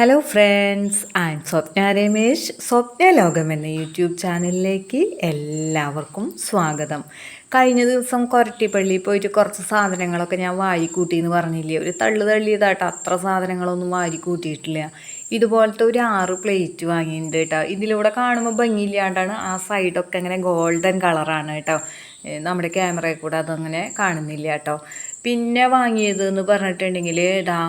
Hello friends I Swapna Ramesh Swapna Lokam എന്ന YouTube ചാനലിലേക്ക് എല്ലാവർക്കും സ്വാഗതം. കഴിഞ്ഞ ദിവസം കൊരട്ടിപ്പള്ളി പോയിട്ട് കുറച്ച് സാധനങ്ങളൊക്കെ ഞാൻ വാരിക്കൂട്ടി എന്ന് പറഞ്ഞില്ലേ? ഒരു തള്ളു തള്ളിയതാട്ടോ. അത്ര സാധനങ്ങളൊന്നും വാരി കൂട്ടിയിട്ടില്ല ഇതുപോലത്തെ ഒരു ആറ് പ്ലേറ്റ് വാങ്ങിയിട്ടുണ്ട് കേട്ടോ. ഇതിലൂടെ കാണുമ്പോൾ ഭംഗിയില്ലാണ്ടാണ് ആ സൈഡൊക്കെ അങ്ങനെ ഗോൾഡൻ കളറാണ് കേട്ടോ. നമ്മുടെ ക്യാമറയിൽ കൂടെ അതങ്ങനെ കാണുന്നില്ല കേട്ടോ. പിന്നെ വാങ്ങിയത് എന്ന് പറഞ്ഞിട്ടുണ്ടെങ്കിൽ ഇതാ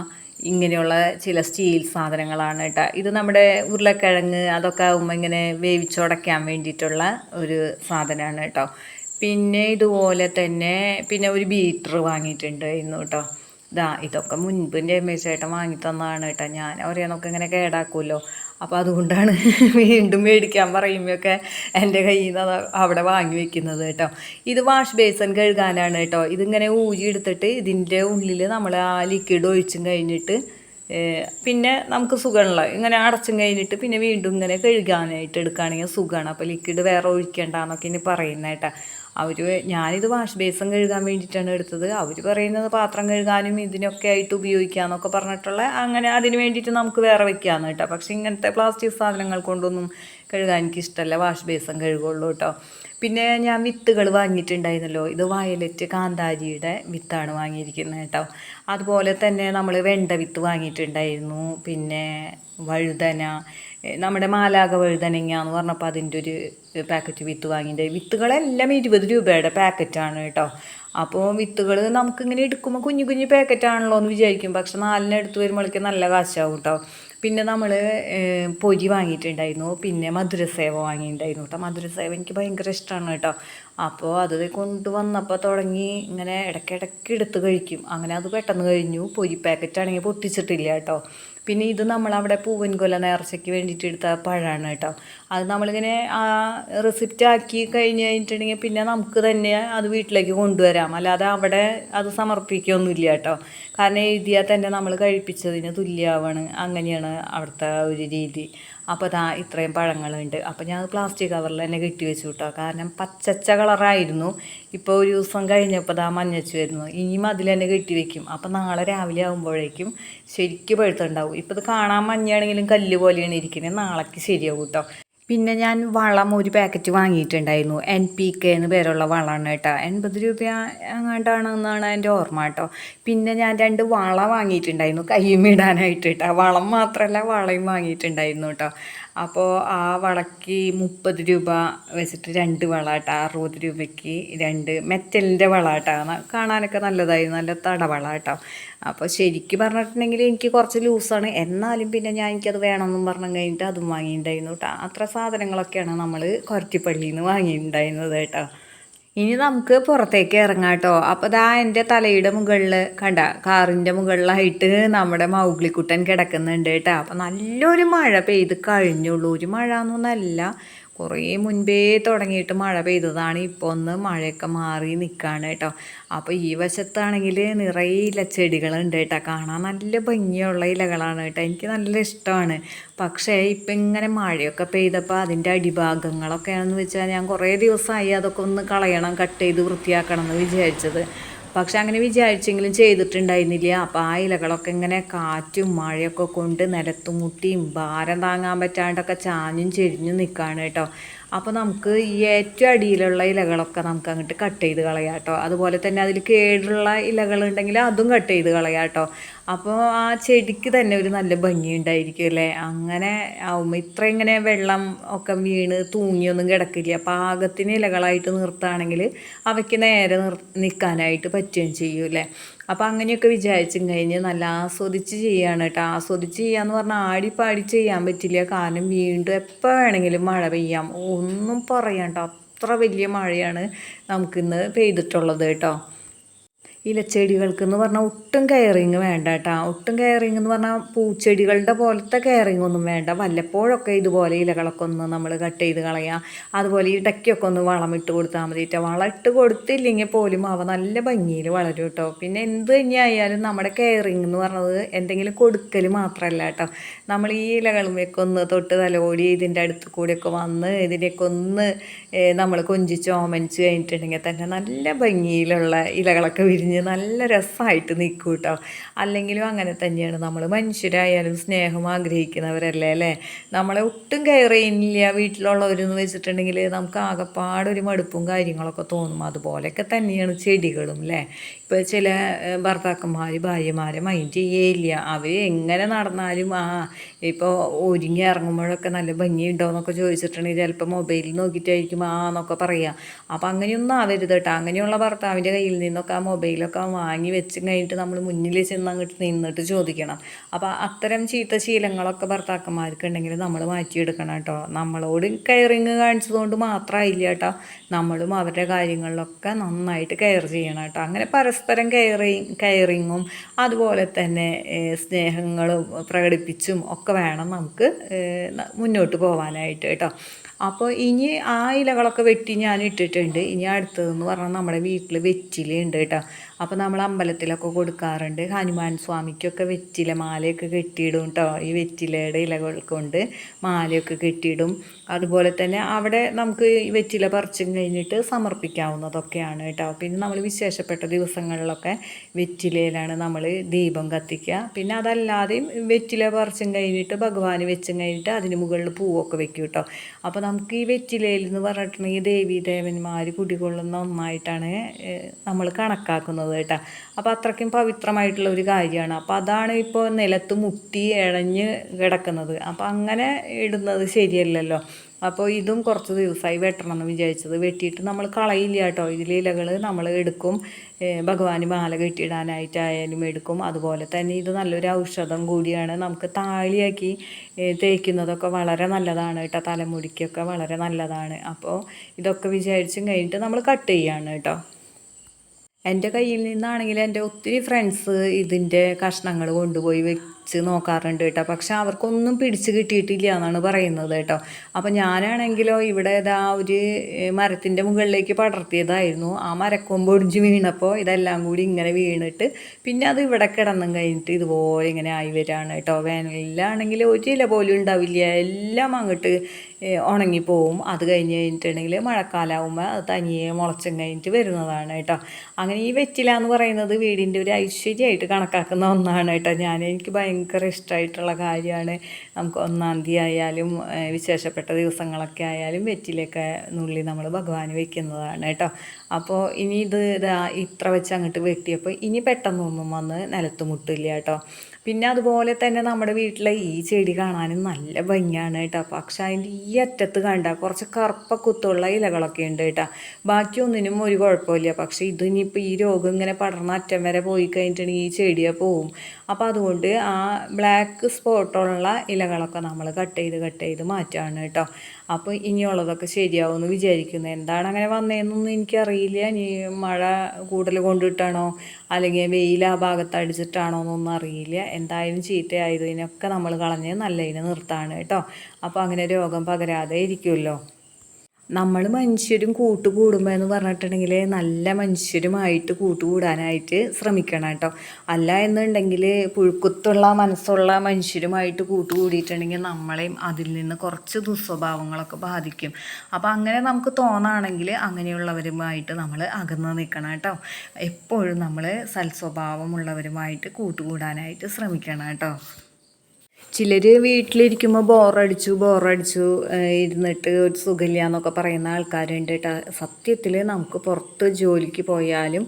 ഇങ്ങനെയുള്ള ചില സ്റ്റീൽ സാധനങ്ങളാണ് കേട്ടോ. ഇത് നമ്മുടെ ഉരുളക്കിഴങ്ങ് അതൊക്കെ ആകുമ്പോൾ ഇങ്ങനെ വേവിച്ചുടയ്ക്കാൻ വേണ്ടിയിട്ടുള്ള ഒരു സാധനമാണ് കേട്ടോ. പിന്നെ ഇതുപോലെ തന്നെ പിന്നെ ഒരു ബീറ്റർ വാങ്ങിയിട്ടുണ്ട് ഇന്ന് കേട്ടോ. ഇതാ ഇതൊക്കെ മുൻപ് എസ് ചേട്ടൻ വാങ്ങി തന്നതാണ് കേട്ടോ. ഞാൻ ഓരോന്നൊക്കെ ഇങ്ങനെ കേടാക്കുമല്ലോ. അപ്പോൾ അതുകൊണ്ടാണ് വീണ്ടും മേടിക്കാൻ പറയുമ്പോഴൊക്കെ എന്റെ കയ്യിൽ നിന്ന് അവിടെ വാങ്ങി വെക്കുന്നത് കേട്ടോ. ഇത് വാഷ് ബേസൻ കഴുകാനാണ് കേട്ടോ. ഇതിങ്ങനെ ഊരി എടുത്തിട്ട് ഇതിന്റെ ഉള്ളിൽ നമ്മൾ ആ ലിക്വിഡ് ഒഴിച്ചും കഴിഞ്ഞിട്ട് പിന്നെ നമുക്ക് സുഖമുള്ള ഇങ്ങനെ അടച്ചും കഴിഞ്ഞിട്ട് പിന്നെ വീണ്ടും ഇങ്ങനെ കഴുകാനായിട്ട് എടുക്കുകയാണെങ്കിൽ സുഖമാണ്. അപ്പോൾ ലിക്വിഡ് വേറെ ഒഴിക്കണ്ടെന്നൊക്കെ ഇനി പറയുന്നേട്ടാ അവർ ഞാനിത് വാഷ് ബേസൻ കഴുകാൻ വേണ്ടിയിട്ടാണ് എടുത്തത്. അവർ പറയുന്നത് പാത്രം കഴുകാനും ഇതിനൊക്കെ ആയിട്ട് ഉപയോഗിക്കാമെന്നൊക്കെ പറഞ്ഞിട്ടുള്ള അങ്ങനെ അതിന് വേണ്ടിയിട്ട് നമുക്ക് വേറെ വെക്കാമെന്ന് കേട്ടോ. പക്ഷേ ഇങ്ങനത്തെ പ്ലാസ്റ്റിക് സാധനങ്ങൾ കൊണ്ടൊന്നും കഴുകാൻ എനിക്കിഷ്ടമല്ല വാഷ് ബേസൻ കഴുകുള്ളൂ കേട്ടോ പിന്നെ ഞാൻ വിത്തുകൾ വാങ്ങിയിട്ടുണ്ടായിരുന്നല്ലോ ഇത് വയലറ്റ് കാന്താരിയുടെ വിത്താണ് വാങ്ങിയിരിക്കുന്നത് കേട്ടോ അതുപോലെ തന്നെ നമ്മൾ വെണ്ട വിത്ത് വാങ്ങിയിട്ടുണ്ടായിരുന്നു പിന്നെ വഴുതന നമ്മുടെ മാലാക വഴുതനങ്ങ എന്ന് പറഞ്ഞപ്പോൾ അതിന്റെ ഒരു പാക്കറ്റ് വിത്ത് വാങ്ങിയിട്ട് വിത്തുകളെല്ലാം ഇരുപത് രൂപയുടെ പാക്കറ്റാണ് കേട്ടോ അപ്പോൾ വിത്തുകൾ നമുക്കിങ്ങനെ എടുക്കുമ്പോൾ കുഞ്ഞു കുഞ്ഞു പാക്കറ്റാണല്ലോ എന്ന് വിചാരിക്കും. പക്ഷെ നാലിനെടുത്ത് വരുമ്പോഴേക്കും നല്ല കാശാവും കേട്ടോ പിന്നെ നമ്മൾ പൊരി വാങ്ങിയിട്ടുണ്ടായിരുന്നു. പിന്നെ മധുരസേവ വാങ്ങിയിട്ടുണ്ടായിരുന്നു കേട്ടോ മധുരസേവ എനിക്ക് ഭയങ്കര ഇഷ്ടമാണ് കേട്ടോ അപ്പോൾ അത് കൊണ്ടുവന്നപ്പോൾ തുടങ്ങി ഇങ്ങനെ ഇടയ്ക്കിടയ്ക്ക് എടുത്ത് കഴിക്കും. അങ്ങനെ അത് പെട്ടെന്ന് കഴിഞ്ഞു. പൊരി പാക്കറ്റ് ആണെങ്കിൽ പൊട്ടിച്ചിട്ടില്ല കേട്ടോ പിന്നെ ഇത് നമ്മളവിടെ പൂവൻകൊല നേർച്ചയ്ക്ക് വേണ്ടിയിട്ട് എടുത്ത പഴമാണ് കേട്ടോ. അത് നമ്മളിങ്ങനെ ആ റെസിപ്റ്റ് ആക്കി കഴിഞ്ഞ് കഴിഞ്ഞിട്ടുണ്ടെങ്കിൽ പിന്നെ നമുക്ക് തന്നെ അത് വീട്ടിലേക്ക് കൊണ്ടുവരാം. അല്ലാതെ അവിടെ അത് സമർപ്പിക്കുകയൊന്നുമില്ല കേട്ടോ. കാരണം എഴുതിയാൽ തന്നെ നമ്മൾ കഴിപ്പിച്ചതിന് തുല്യമാവാണ് അങ്ങനെയാണ് അവിടുത്തെ ഒരു രീതി. അപ്പോൾ ദാ ഇത്രയും പഴങ്ങളുണ്ട്. അപ്പോൾ ഞാൻ പ്ലാസ്റ്റിക് കവറിൽ തന്നെ കെട്ടി വെച്ചു കേട്ടോ കാരണം പച്ചച്ച കളറായിരുന്നു. ഇപ്പോൾ ഒരു ദിവസം കഴിഞ്ഞപ്പോൾ ദാ മഞ്ഞച്ചു വരുന്നു. ഇനിയും അതിൽ തന്നെ കെട്ടി വെക്കും. അപ്പോൾ നാളെ രാവിലെ ആകുമ്പോഴേക്കും ശരിക്കും പഴുത്തുണ്ടാവും. ഇപ്പോൾ ഇത് കാണാൻ മഞ്ഞയാണെങ്കിലും കല്ല് പോലെയാണ് ഇരിക്കുന്നത്. നാളേക്ക് ശരിയാവും കേട്ടോ പിന്നെ ഞാൻ വളം ഒരു പാക്കറ്റ് വാങ്ങിയിട്ടുണ്ടായിരുന്നു. എൻ പി കെ എന്ന് പേരുള്ള വളമാണ് കേട്ടോ. എൺപത് രൂപ അങ്ങാണ്ടാണെന്നാണ് എന്റെ ഓർമ്മ കേട്ടോ. പിന്നെ ഞാൻ രണ്ട് വള വാങ്ങിയിട്ടുണ്ടായിരുന്നു കയ്യും ഇടാനായിട്ട് കേട്ടോ. വളം മാത്രമല്ല വളയും വാങ്ങിയിട്ടുണ്ടായിരുന്നു കേട്ടോ. അപ്പോൾ ആ വളയ്ക്ക് മുപ്പത് രൂപ വെച്ചിട്ട് രണ്ട് വള കേട്ടോ അറുപത് രൂപയ്ക്ക് രണ്ട് മെറ്റലിന്റെ വള കേട്ടോ കാണാനൊക്കെ നല്ലതായി നല്ല തടവള കേട്ടോ അപ്പോൾ ശരിക്കും പറഞ്ഞിട്ടുണ്ടെങ്കിൽ എനിക്ക് കുറച്ച് ലൂസാണ്. എന്നാലും പിന്നെ ഞാൻ എനിക്കത് വേണമെന്നും പറഞ്ഞു കഴിഞ്ഞിട്ട് അതും വാങ്ങിയിട്ടുണ്ടായിരുന്നു കേട്ടോ അത്ര സാധനങ്ങളൊക്കെയാണ് നമ്മൾ കൊരറ്റിപ്പള്ളിയിൽ നിന്ന് വാങ്ങിയിട്ടുണ്ടായിരുന്നത് കേട്ടോ ഇനി നമുക്ക് പുറത്തേക്ക് ഇറങ്ങാം കേട്ടോ. അപ്പോൾ ദാ എന്റെ തലയുടെ മുകളിൽ കണ്ട കാറിന്റെ മുകളിലായിട്ട് നമ്മുടെ മൗഗ്ലിക്കുട്ടൻ കിടക്കുന്നുണ്ട് കേട്ടോ. അപ്പോൾ നല്ലൊരു മഴ പെയ്ത് കഴിഞ്ഞുള്ളൂ. ഒരു മഴ എന്നൊന്നല്ല കുറേ മുൻപേ തുടങ്ങിയിട്ട് മഴ പെയ്തതാണ്. ഇപ്പോൾ ഒന്ന് മഴയൊക്കെ മാറി നിൽക്കുകയാണ് കേട്ടോ. അപ്പോൾ ഈ വശത്താണെങ്കിൽ നിറയെ ഇലച്ചെടികളുണ്ട് കേട്ടോ. കാണാൻ നല്ല ഭംഗിയുള്ള ഇലകളാണ് കേട്ടോ. എനിക്ക് നല്ല ഇഷ്ടമാണ്. പക്ഷേ ഇപ്പം ഇങ്ങനെ മഴയൊക്കെ പെയ്തപ്പോൾ അതിന്റെ അടിഭാഗങ്ങളൊക്കെയാണെന്ന് വെച്ചാൽ ഞാൻ കുറേ ദിവസമായി അതൊക്കെ ഒന്ന് കളയണം കട്ട് ചെയ്ത് വൃത്തിയാക്കണം എന്ന് വിചാരിച്ചത്. പക്ഷെ അങ്ങനെ വിചാരിച്ചെങ്കിലും ചെയ്തിട്ടുണ്ടായിരുന്നില്ല. അപ്പോൾ ആ ഇലകളൊക്കെ ഇങ്ങനെ കാറ്റും മഴയൊക്കെ കൊണ്ട് നിലത്തുമുട്ടിയും ഭാരം താങ്ങാൻ പറ്റാണ്ടൊക്കെ ചാഞ്ഞും ചെരിഞ്ഞും നിൽക്കുകയാണ് കേട്ടോ. അപ്പോൾ നമുക്ക് ഈ ഏറ്റവും അടിയിലുള്ള ഇലകളൊക്കെ നമുക്ക് അങ്ങോട്ട് കട്ട് ചെയ്ത് കളയാം കേട്ടോ അതുപോലെ തന്നെ അതിൽ കേടുള്ള ഇലകളുണ്ടെങ്കിൽ അതും കട്ട് ചെയ്ത് കളയാം കേട്ടോ അപ്പോൾ ആ ചെടിക്ക് തന്നെ ഒരു നല്ല ഭംഗി ഉണ്ടായിരിക്കും അല്ലേ? അങ്ങനെ ആവുമ്പോൾ ഇത്ര ഇങ്ങനെ വെള്ളം ഒക്കെ വീണ് തൂങ്ങിയൊന്നും കിടക്കില്ല. പാകത്തിന് ഇലകളായിട്ട് നിർത്തുകയാണെങ്കിൽ അവയ്ക്ക് നേരെ നിർ നിൽക്കാനായിട്ട് പറ്റുകയും ചെയ്യും അല്ലേ? അപ്പോൾ അങ്ങനെയൊക്കെ വിചാരിച്ചും കഴിഞ്ഞ് നല്ല ആസ്വദിച്ച് ചെയ്യാണ് കേട്ടോ. ആസ്വദിച്ച് ചെയ്യാന്ന് പറഞ്ഞാൽ ആടിപ്പാടി ചെയ്യാൻ പറ്റില്ല. കാരണം വീണ്ടും എപ്പോൾ വേണമെങ്കിലും മഴ പെയ്യാം. ഒന്നും പറയാം കേട്ടോ അത്ര വലിയ മഴയാണ് നമുക്കിന്ന് പെയ്തിട്ടുള്ളത് കേട്ടോ. ഇലച്ചെടികൾക്ക് എന്ന് പറഞ്ഞാൽ ഒട്ടും കെയറിങ് വേണ്ട കേട്ടോ ഒട്ടും കെയറിങ് എന്ന് പറഞ്ഞാൽ പൂച്ചെടികളുടെ പോലത്തെ കെയറിങ് ഒന്നും വേണ്ട. വല്ലപ്പോഴൊക്കെ ഇതുപോലെ ഇലകളൊക്കെ ഒന്ന് നമ്മൾ കട്ട് ചെയ്ത് കളയാം. അതുപോലെ ഇടയ്ക്കൊക്കെ ഒന്ന് വളം ഇട്ട് കൊടുത്താൽ മതി കേട്ടോ വളം ഇട്ട് കൊടുത്തില്ലെങ്കിൽ പോലും അവ നല്ല ഭംഗിയിൽ വളരും കേട്ടോ പിന്നെ എന്ത് തന്നെയായാലും നമ്മുടെ കെയറിങ് എന്ന് പറഞ്ഞത് എന്തെങ്കിലും കൊടുക്കൽ മാത്രമല്ല കേട്ടോ നമ്മൾ ഈ ഇലകളുമൊക്കെ ഒന്ന് തൊട്ട് തലോടി ഇതിന്റെ അടുത്ത് കൂടെയൊക്കെ വന്ന് ഇതിനെയൊക്കെ ഒന്ന് നമ്മൾ കൊഞ്ചിച്ച് ഓമനിച്ച് കഴിഞ്ഞിട്ടുണ്ടെങ്കിൽ തന്നെ നല്ല ഭംഗിയിലുള്ള ഇലകളൊക്കെ വിരിഞ്ഞ് വിരിഞ്ഞ് നല്ല രസമായിട്ട് നിൽക്കും കേട്ടോ അല്ലെങ്കിലും അങ്ങനെ തന്നെയാണ്. നമ്മൾ മനുഷ്യരായാലും സ്നേഹം ആഗ്രഹിക്കുന്നവരല്ലേ അല്ലേ? നമ്മളെ ഒട്ടും കെയർ ചെയ്യുന്നില്ല വീട്ടിലുള്ളവരെന്ന് വെച്ചിട്ടുണ്ടെങ്കിൽ നമുക്ക് ആകെപ്പാടൊരു മടുപ്പും കാര്യങ്ങളൊക്കെ തോന്നും. അതുപോലെയൊക്കെ തന്നെയാണ് ചെടികളും അല്ലേ? ഇപ്പോൾ ചില ഭർത്താക്കന്മാർ ഭാര്യമാരെ മൈൻഡ് ചെയ്യേയില്ല. അവർ എങ്ങനെ നടന്നാലും ആ ഇപ്പോൾ ഒരുങ്ങി ഇറങ്ങുമ്പോഴൊക്കെ നല്ല ഭംഗിയുണ്ടോ എന്നൊക്കെ ചോദിച്ചിട്ടുണ്ടെങ്കിൽ ചിലപ്പോൾ മൊബൈലിൽ നോക്കിയിട്ടായിരിക്കും ആ എന്നൊക്കെ പറയുക അപ്പോൾ അങ്ങനെയൊന്നും ആവരുത് കേട്ടോ അങ്ങനെയുള്ള ഭർത്താവിന്റെ കയ്യിൽ നിന്നൊക്കെ ആ മൊബൈലൊക്കെ വാങ്ങി വെച്ച് കഴിഞ്ഞിട്ട് നമ്മൾ മുന്നിൽ ചെന്ന് അങ്ങോട്ട് നിന്നിട്ട് ചോദിക്കണം. അപ്പോൾ അത്തരം ചീത്ത ശീലങ്ങളൊക്കെ ഭർത്താക്കന്മാർക്ക് ഉണ്ടെങ്കിൽ നമ്മൾ മാറ്റിയെടുക്കണം കേട്ടോ നമ്മളോട് കെയറിങ് കാണിച്ചതുകൊണ്ട് മാത്രമായില്ല കേട്ടോ നമ്മളും അവരുടെ കാര്യങ്ങളിലൊക്കെ നന്നായിട്ട് കെയർ ചെയ്യണം കേട്ടോ അങ്ങനെ പരസ്പരം കെയറിങ് കെയറിങ്ങും അതുപോലെ തന്നെ സ്നേഹങ്ങളും പ്രകടിപ്പിച്ചും ഒക്കെ വേണം നമുക്ക് മുന്നോട്ട് പോകാനായിട്ട് കേട്ടോ. അപ്പോൾ ഇനി ആ ഇലകളൊക്കെ വെട്ടി ഞാൻ ഇട്ടിട്ടുണ്ട് ഇനി അടുത്തതെന്ന് പറഞ്ഞാൽ നമ്മുടെ വീട്ടിൽ വെറ്റിലുണ്ട് കേട്ടോ. അപ്പോൾ നമ്മൾ അമ്പലത്തിലൊക്കെ കൊടുക്കാറുണ്ട്. ഹനുമാൻ സ്വാമിക്കൊക്കെ വെറ്റില മാലയൊക്കെ കെട്ടിയിടും കേട്ടോ ഈ വെറ്റിലയുടെ ഇലകൾ കൊണ്ട് മാലയൊക്കെ കെട്ടിയിടും. അതുപോലെ തന്നെ അവിടെ നമുക്ക് ഈ വെറ്റില പറിച്ചും കഴിഞ്ഞിട്ട് സമർപ്പിക്കാവുന്നതൊക്കെയാണ് കേട്ടോ പിന്നെ നമ്മൾ വിശേഷപ്പെട്ട ദിവസങ്ങളിലൊക്കെ വെറ്റിലയിലാണ് നമ്മൾ ദീപം കത്തിക്കുക. പിന്നെ അതല്ലാതെയും വെറ്റില പറിച്ചും കഴിഞ്ഞിട്ട് ഭഗവാന് വെച്ചും കഴിഞ്ഞിട്ട് അതിന് മുകളിൽ പൂവൊക്കെ വെക്കും കേട്ടോ അപ്പോൾ നമുക്ക് ഈ വെറ്റിലയിൽ എന്ന് പറഞ്ഞിട്ടുണ്ടെങ്കിൽ ദേവീ ദേവന്മാർ കുടികൊള്ളുന്ന ഒന്നായിട്ടാണ് നമ്മൾ കണക്കാക്കുന്നത്. കേട്ടോ. അപ്പോൾ അത്രയ്ക്കും പവിത്രമായിട്ടുള്ള ഒരു കാര്യമാണ്. അപ്പോൾ അതാണ് ഇപ്പോൾ നിലത്ത് മുട്ടി ഇഴഞ്ഞ് കിടക്കുന്നത്. അപ്പോൾ അങ്ങനെ ഇടുന്നത് ശരിയല്ലല്ലോ. അപ്പോൾ ഇതും കുറച്ച് ദിവസമായി വെട്ടണം എന്ന് വിചാരിച്ചത്. വെട്ടിയിട്ട് നമ്മൾ കളയില്ല കേട്ടോ. ഇതിലെ ഇലകൾ നമ്മൾ എടുക്കും. ഭഗവാന് മാല കെട്ടിയിടാനായിട്ടായാലും എടുക്കും. അതുപോലെ തന്നെ ഇത് നല്ലൊരു ഔഷധം കൂടിയാണ്. നമുക്ക് താളിയാക്കി തേക്കുന്നതൊക്കെ വളരെ നല്ലതാണ് കേട്ടോ. തലമുടിക്കൊക്കെ വളരെ നല്ലതാണ്. അപ്പോൾ ഇതൊക്കെ വിചാരിച്ചും കഴിഞ്ഞിട്ട് നമ്മൾ കട്ട് ചെയ്യാണ് കേട്ടോ. എന്റെ കയ്യിൽ നിന്നാണെങ്കിൽ എന്റെ ഒത്തിരി ഫ്രണ്ട്സ് ഇതിന്റെ കഷ്ണങ്ങൾ കൊണ്ടുപോയി വെച്ച് നോക്കാറുണ്ട് കേട്ടോ. പക്ഷെ അവർക്കൊന്നും പിടിച്ച് കിട്ടിയിട്ടില്ല എന്നാണ് പറയുന്നത് കേട്ടോ. അപ്പോൾ ഞാനാണെങ്കിലോ ഇവിടെ ഇതാ ഒരു മരത്തിന്റെ മുകളിലേക്ക് പടർത്തിയതായിരുന്നു. ആ മരക്കൊമ്പ് ഒടിഞ്ഞ് വീണപ്പോൾ ഇതെല്ലാം കൂടി ഇങ്ങനെ വീണിട്ട് പിന്നെ അത് ഇവിടെ കിടന്നും കഴിഞ്ഞിട്ട് ഇതുപോലെ ഇങ്ങനെ ആയി വരികയാണ് കേട്ടോ. വേനലിലാണെങ്കിൽ ഒരു ഇല പോലും ഉണ്ടാവില്ല. എല്ലാം അങ്ങോട്ട് ഉണങ്ങിപ്പോവും. അത് കഴിഞ്ഞ് കഴിഞ്ഞിട്ടുണ്ടെങ്കിൽ മഴക്കാലാവുമ്പോൾ അത് തനിയെ മുളച്ചും കഴിഞ്ഞിട്ട് വരുന്നതാണ് കേട്ടോ. അങ്ങനെ ഈ വെറ്റില എന്ന് പറയുന്നത് വീടിന്റെ ഒരു ഐശ്വര്യമായിട്ട് കണക്കാക്കുന്ന ഒന്നാണ് കേട്ടോ. ഞാൻ എനിക്ക് ഭയങ്കര ഇഷ്ടമായിട്ടുള്ള കാര്യമാണ്. നമുക്ക് ഒന്നാം തീയതി ആയാലും വിശേഷപ്പെട്ട ദിവസങ്ങളൊക്കെ ആയാലും വെറ്റിലൊക്കെ നുള്ളി നമ്മൾ ഭഗവാന് വെക്കുന്നതാണ് കേട്ടോ. അപ്പോൾ ഇനി ഇതാ ഇത്ര വെച്ച് അങ്ങോട്ട് വെട്ടിയപ്പോൾ ഇനി പെട്ടെന്നൊന്നും വന്ന് നിലത്ത് മുട്ടില്ല കേട്ടോ. പിന്നെ അതുപോലെ തന്നെ നമ്മുടെ വീട്ടിലെ ഈ ചെടി കാണാനും നല്ല ഭംഗിയാണ് കേട്ടോ. പക്ഷെ അതിന്റെ ഈ അറ്റത്ത് കണ്ട കുറച്ച് കറുപ്പ കുത്തുള്ള ഇലകളൊക്കെ ഉണ്ട് കേട്ടോ. ബാക്കിയൊന്നിനും ഒരു കുഴപ്പമില്ല. പക്ഷേ ഇതിനിപ്പോൾ ഈ രോഗം ഇങ്ങനെ പടർന്ന അറ്റം വരെ പോയി കഴിഞ്ഞിട്ടുണ്ടെങ്കിൽ ഈ ചെടിയെ പോവും. അപ്പോൾ അതുകൊണ്ട് ആ ബ്ലാക്ക് സ്പോട്ടുള്ള ഇലകളൊക്കെ നമ്മൾ കട്ട് ചെയ്ത് കട്ട് ചെയ്ത് മാറ്റുകയാണ് കേട്ടോ. അപ്പോൾ ഇനിയുള്ളതൊക്കെ ശരിയാവുമെന്ന് വിചാരിക്കുന്നു. എന്താണ് അങ്ങനെ വന്നതെന്നൊന്നും എനിക്കറിയില്ല. ഇനി മഴ കൂടുതൽ കൊണ്ടിട്ടാണോ? അല്ലെങ്കിൽ വെയിൽ ആ ഭാഗത്ത് അടിച്ചിട്ടാണോ എന്നൊന്നും അറിയില്ല. എന്തായാലും ചീത്തയായതിനൊക്കെ നമ്മൾ കളഞ്ഞ് നല്ലതിനെ നിർത്താണ് കേട്ടോ. അപ്പോൾ അങ്ങനെ രോഗം പകരാതെ ഇരിക്കുമല്ലോ. നമ്മൾ മനുഷ്യരും കൂട്ടുകൂടുമ്പോൾ എന്ന് പറഞ്ഞിട്ടുണ്ടെങ്കിൽ നല്ല മനുഷ്യരുമായിട്ട് കൂട്ടുകൂടാനായിട്ട് ശ്രമിക്കണം കേട്ടോ. അല്ല എന്നുണ്ടെങ്കിൽ പുഴുക്കുത്തുള്ള മനസ്സുള്ള മനുഷ്യരുമായിട്ട് കൂട്ടുകൂടിയിട്ടുണ്ടെങ്കിൽ നമ്മളെയും അതിൽ നിന്ന് കുറച്ച് ദുസ്വഭാവങ്ങളൊക്കെ ബാധിക്കും. അപ്പോൾ അങ്ങനെ നമുക്ക് തോന്നുകയാണെങ്കിൽ അങ്ങനെയുള്ളവരുമായിട്ട് നമ്മൾ അകന്ന് നിൽക്കണം കേട്ടോ. എപ്പോഴും നമ്മൾ സൽസ്വഭാവമുള്ളവരുമായിട്ട് കൂട്ടുകൂടാനായിട്ട് ശ്രമിക്കണം കേട്ടോ. ചിലർ വീട്ടിലിരിക്കുമ്പോൾ ബോറടിച്ചു ബോറടിച്ചു ഇരുന്നിട്ട് ഒരു സുഖമില്ല എന്നൊക്കെ പറയുന്ന ആൾക്കാരുണ്ട് കേട്ടോ സത്യത്തിൽ നമുക്ക് പുറത്ത് ജോലിക്ക് പോയാലും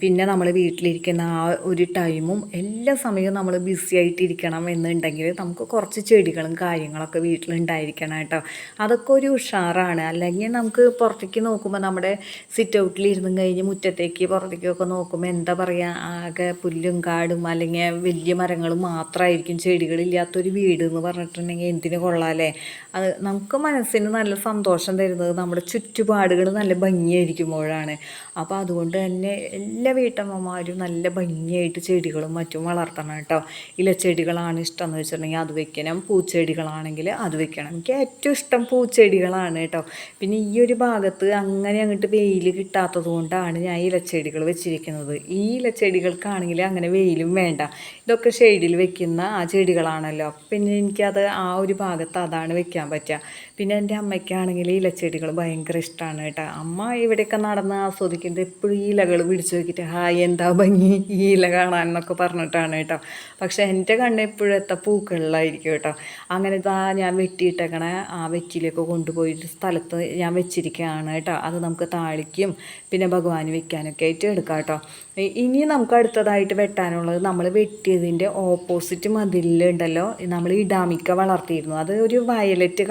പിന്നെ നമ്മൾ വീട്ടിലിരിക്കുന്ന ആ ഒരു ടൈമും എല്ലാ സമയവും നമ്മൾ ബിസി ആയിട്ടിരിക്കണം എന്നുണ്ടെങ്കിൽ നമുക്ക് കുറച്ച് ചെടികളും കാര്യങ്ങളൊക്കെ വീട്ടിലുണ്ടായിരിക്കണം കേട്ടോ അതൊക്കെ ഒരു ഉഷാറാണ്. അല്ലെങ്കിൽ നമുക്ക് പുറത്തേക്ക് നോക്കുമ്പോൾ നമ്മുടെ സിറ്റ് ഔട്ടിൽ ഇരുന്നും കഴിഞ്ഞ് മുറ്റത്തേക്ക് പുറത്തേക്കൊക്കെ നോക്കുമ്പോൾ എന്താ പറയുക ആകെ പുല്ലും കാടും അല്ലെങ്കിൽ വലിയ മരങ്ങളും മാത്രമായിരിക്കും ചെടികളില്ല ഇല്ലാത്തൊരു വീട് എന്ന് പറഞ്ഞിട്ടുണ്ടെങ്കിൽ എന്തിനു കൊള്ളാമല്ലേ അത് നമുക്ക് മനസ്സിന് നല്ല സന്തോഷം തരുന്നത് നമ്മുടെ ചുറ്റുപാടുകൾ നല്ല ഭംഗിയായിരിക്കുമ്പോഴാണ്. അപ്പോൾ അതുകൊണ്ട് തന്നെ എല്ലാ വീട്ടമ്മമാരും നല്ല ഭംഗിയായിട്ട് ചെടികളും മറ്റും വളർത്തണം കേട്ടോ. ഇലച്ചെടികളാണ് ഇഷ്ടം എന്ന് വെച്ചിട്ടുണ്ടെങ്കിൽ അത് വെക്കണം. പൂച്ചെടികളാണെങ്കിൽ അത് വെക്കണം. എനിക്ക് ഏറ്റവും ഇഷ്ടം പൂച്ചെടികളാണ് കേട്ടോ. പിന്നെ ഈ ഒരു ഭാഗത്ത് അങ്ങനെ അങ്ങോട്ട് വെയിൽ കിട്ടാത്തത് കൊണ്ടാണ് ഞാൻ ഇലച്ചെടികൾ വെച്ചിരിക്കുന്നത്. ഈ ഇലച്ചെടികൾക്കാണെങ്കിൽ അങ്ങനെ വെയിലും വേണ്ട. ഇതൊക്കെ ഷെയ്ഡിൽ വെക്കുന്ന ആ ചെടികളാണ് ഇഷ്ടമാണല്ലോ പിന്നെ എനിക്കത് ആ ഒരു ഭാഗത്ത് അതാണ് വെക്കാൻ പറ്റുക. പിന്നെ എന്റെ അമ്മയ്ക്കാണെങ്കിൽ ഇലച്ചെടികൾ ഭയങ്കര ഇഷ്ടമാണ് കേട്ടോ. അമ്മ ഇവിടെയൊക്കെ നടന്ന് ആസ്വദിക്കുന്നത് എപ്പോഴും ഇലകൾ പിടിച്ചു നോക്കിയിട്ട് ഹായ് എന്താ ഭംഗി? ഈ ഇല കാണാൻ എന്നൊക്കെ പറഞ്ഞിട്ടാണ് കേട്ടോ. പക്ഷേ എന്റെ കണ്ണ് എപ്പോഴും എത്ത പൂക്കളിലായിരിക്കും കേട്ടോ. അങ്ങനെ ഇതാ ഞാൻ വെട്ടിയിട്ടേക്കണ ആ വെറ്റിലൊക്കെ കൊണ്ടുപോയിട്ട് സ്ഥലത്ത് ഞാൻ വെച്ചിരിക്കുകയാണ് കേട്ടോ. അത് നമുക്ക് താളിക്കും പിന്നെ ഭഗവാന് വെക്കാനൊക്കെ ആയിട്ട് എടുക്കാം കേട്ടോ. ഇനി നമുക്ക് അടുത്തതായിട്ട് വെട്ടാനുള്ളത് നമ്മൾ വെട്ടിയതിന്റെ ഓപ്പോസിറ്റ് മതിലുണ്ടല്ലോ നമ്മൾ ഇടാമിക്ക വളർത്തിയിരുന്നു. അത് ഒരു വയലറ്റ്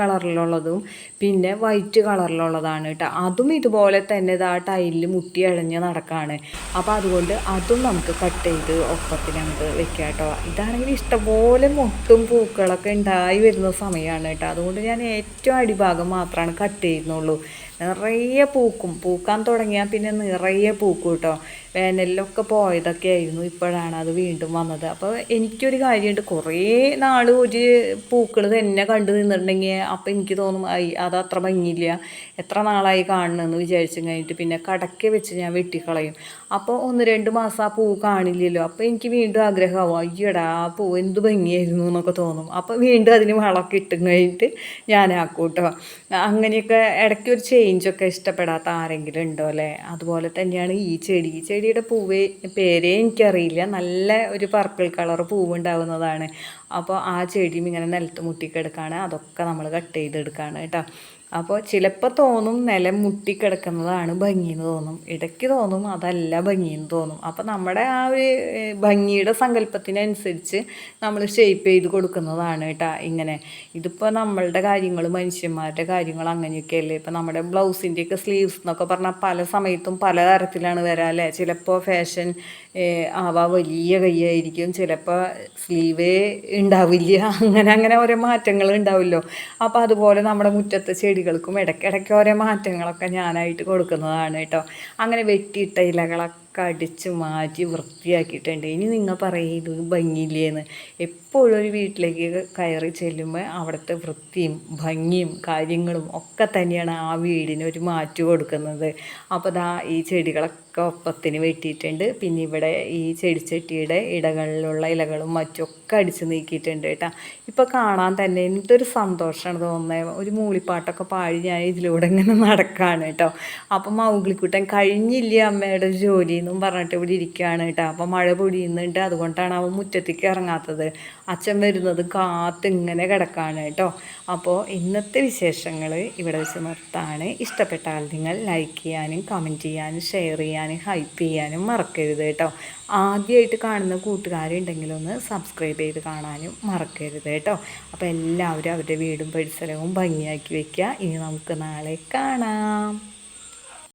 കളറിലുള്ളതും പിന്നെ വൈറ്റ് കളറിലുള്ളതാണ് കേട്ടോ. അതും ഇതുപോലെ തന്നെ ഇതാ ടൈലിൽ മുട്ടി അഴഞ്ഞ് നടക്കാണ്. അപ്പോൾ അതുകൊണ്ട് അതും നമുക്ക് കട്ട് ചെയ്ത് ഒപ്പത്തിന് നമുക്ക് വെക്കാം കേട്ടോ. ഇതാണെങ്കിൽ ഇഷ്ടംപോലെ മുട്ടും പൂക്കളൊക്കെ ഉണ്ടായി വരുന്ന സമയമാണ് കേട്ടോ. അതുകൊണ്ട് ഞാൻ ഏറ്റവും അടിഭാഗം മാത്രമാണ് കട്ട് ചെയ്യുന്നുള്ളൂ. നിറയെ പൂക്കും. പൂക്കാൻ തുടങ്ങിയാൽ പിന്നെ നിറയെ പൂക്കും കേട്ടോ. വേനലിലൊക്കെ പോയതൊക്കെ ആയിരുന്നു ഇപ്പോഴാണ് അത് വീണ്ടും വന്നത്. അപ്പോൾ എനിക്കൊരു കാര്യമുണ്ട്. കുറേ നാൾ ഒരു പൂക്കൾ തന്നെ കണ്ടു നിന്നിട്ടുണ്ടെങ്കിൽ അപ്പോൾ എനിക്ക് തോന്നും ഐ അത് അത്ര ഭംഗിയില്ല. എത്ര നാളായി കാണണമെന്ന് വിചാരിച്ചു കഴിഞ്ഞിട്ട് പിന്നെ കടക്കെ വെച്ച് ഞാൻ വെട്ടിക്കളയും. അപ്പോൾ ഒന്ന് രണ്ട് മാസം ആ പൂ കാണില്ലല്ലോ. അപ്പോൾ എനിക്ക് വീണ്ടും ആഗ്രഹമാവും അയ്യടാ ആ പൂ എന്ത് ഭംഗിയായിരുന്നു എന്നൊക്കെ തോന്നും. അപ്പോൾ വീണ്ടും അതിന് വളമൊക്കെ ഇട്ടും കഴിഞ്ഞിട്ട് ഞാനാക്കും കേട്ടോ അങ്ങനെയൊക്കെ ഇടയ്ക്ക് ഒരു ചേഞ്ചൊക്കെ ഇഷ്ടപ്പെടാത്ത ആരെങ്കിലും ഉണ്ടോ അല്ലേ? അതുപോലെ തന്നെയാണ് ഈ ചെടി. ഈ ചെടിയുടെ പൂവ് പേരേ എനിക്കറിയില്ല. നല്ല ഒരു പർപ്പിൾ കളർ പൂവ് ഉണ്ടാവുന്നതാണ് അപ്പോൾ ആ ചെടിയും ഇങ്ങനെ നിലത്ത് മുട്ടിക്കിടക്കാണ്. അതൊക്കെ നമ്മൾ കട്ട് ചെയ്തെടുക്കുകയാണ് കേട്ടോ. അപ്പോൾ ചിലപ്പോൾ തോന്നും നിലം മുട്ടിക്കിടക്കുന്നതാണ് ഭംഗിയെന്ന് തോന്നും. ഇടയ്ക്ക് തോന്നും അതല്ല ഭംഗിയെന്ന് തോന്നും. അപ്പോൾ നമ്മുടെ ആ ഒരു ഭംഗിയുടെ സങ്കല്പത്തിനനുസരിച്ച് നമ്മൾ ഷേപ്പ് ചെയ്ത് കൊടുക്കുന്നതാണ് കേട്ടോ ഇങ്ങനെ. ഇതിപ്പോൾ നമ്മളുടെ കാര്യങ്ങൾ മനുഷ്യന്മാരുടെ കാര്യങ്ങൾ അങ്ങനെയൊക്കെയല്ലേ? ഇപ്പോൾ നമ്മുടെ ബ്ലൗസിന്റെയൊക്കെ സ്ലീവ്സ് എന്നൊക്കെ പറഞ്ഞാൽ പല സമയത്തും പല തരത്തിലാണ് വരാം അല്ലേ? ചിലപ്പോൾ ഫാഷൻ ആവാ വലിയ കൈയായിരിക്കും. ചിലപ്പോൾ സ്ലീവേ ഉണ്ടാവില്ല. അങ്ങനെ അങ്ങനെ ഓരോ മാറ്റങ്ങൾ ഉണ്ടാവില്ലോ. അപ്പോൾ അതുപോലെ നമ്മുടെ മുറ്റത്തെ ചെടികൾക്കും ഇടയ്ക്കിടയ്ക്ക് ഓരോ മാറ്റങ്ങളൊക്കെ ഞാനായിട്ട് കൊടുക്കുന്നതാണ് കേട്ടോ. അങ്ങനെ വെട്ടിയിട്ട ഇലകളൊക്കെ കടിച്ച് മാറ്റി വൃത്തിയാക്കിയിട്ടുണ്ട്. ഇനി നിങ്ങൾ പറയും ഇത് ഭംഗിയില്ലേന്ന്. എപ്പോഴും ഒരു വീട്ടിലേക്ക് കയറി ചെല്ലുമ്പോൾ അവിടുത്തെ വൃത്തിയും ഭംഗിയും കാര്യങ്ങളും ഒക്കെ തന്നെയാണ് ആ വീടിന് ഒരു മാറ്റ് കൊടുക്കുന്നത്. അപ്പോൾ ദാ ഈ ചെടികളൊക്കെ ഒപ്പത്തിന് വെട്ടിയിട്ടുണ്ട്. പിന്നെ ഇവിടെ ഈ ചെടിച്ചട്ടിയുടെ ഇടകളിലുള്ള ഇലകളും മറ്റൊക്കെ അടിച്ച് നീക്കിയിട്ടുണ്ട് കേട്ടോ. ഇപ്പോൾ കാണാൻ തന്നെ എന്തൊരു സന്തോഷമാണ് തോന്നുന്നത് ഒരു മൂളിപ്പാട്ടൊക്കെ പാടി ഞാൻ ഇതിലൂടെ ഇങ്ങനെ നടക്കുകയാണ് കേട്ടോ. അപ്പം മൗഗ്ലിക്കുട്ടൻ കഴിഞ്ഞില്ല അമ്മയുടെ ജോലി എന്നും പറഞ്ഞിട്ട് ഇവിടെ ഇരിക്കുകയാണ് കേട്ടോ. അപ്പം മഴ പൊടിയുന്നുണ്ട് അതുകൊണ്ടാണ് അവൻ മുറ്റത്തേക്ക് ഇറങ്ങാത്തത്. അച്ഛൻ വരുന്നത് കാത്ത് ഇങ്ങനെ കിടക്കാണ് കേട്ടോ. അപ്പോൾ ഇന്നത്തെ വിശേഷങ്ങൾ ഇവിടെ വെച്ച് നിർത്താണ്. ഇഷ്ടപ്പെട്ടാൽ നിങ്ങൾ ലൈക്ക് ചെയ്യാനും കമന്റ് ചെയ്യാനും ഷെയർ ചെയ്യാനും ഹൈപ്പ് ചെയ്യാനും മറക്കരുത് കേട്ടോ. ആദ്യമായിട്ട് കാണുന്ന കൂട്ടുകാരുണ്ടെങ്കിലൊന്ന് സബ്സ്ക്രൈബ് ചെയ്ത് കാണാനും മറക്കരുത് കേട്ടോ. അപ്പോൾ എല്ലാവരും അവരുടെ വീടും പരിസരവും ഭംഗിയാക്കി വയ്ക്കുക ഇനി നമുക്ക് നാളെ കാണാം.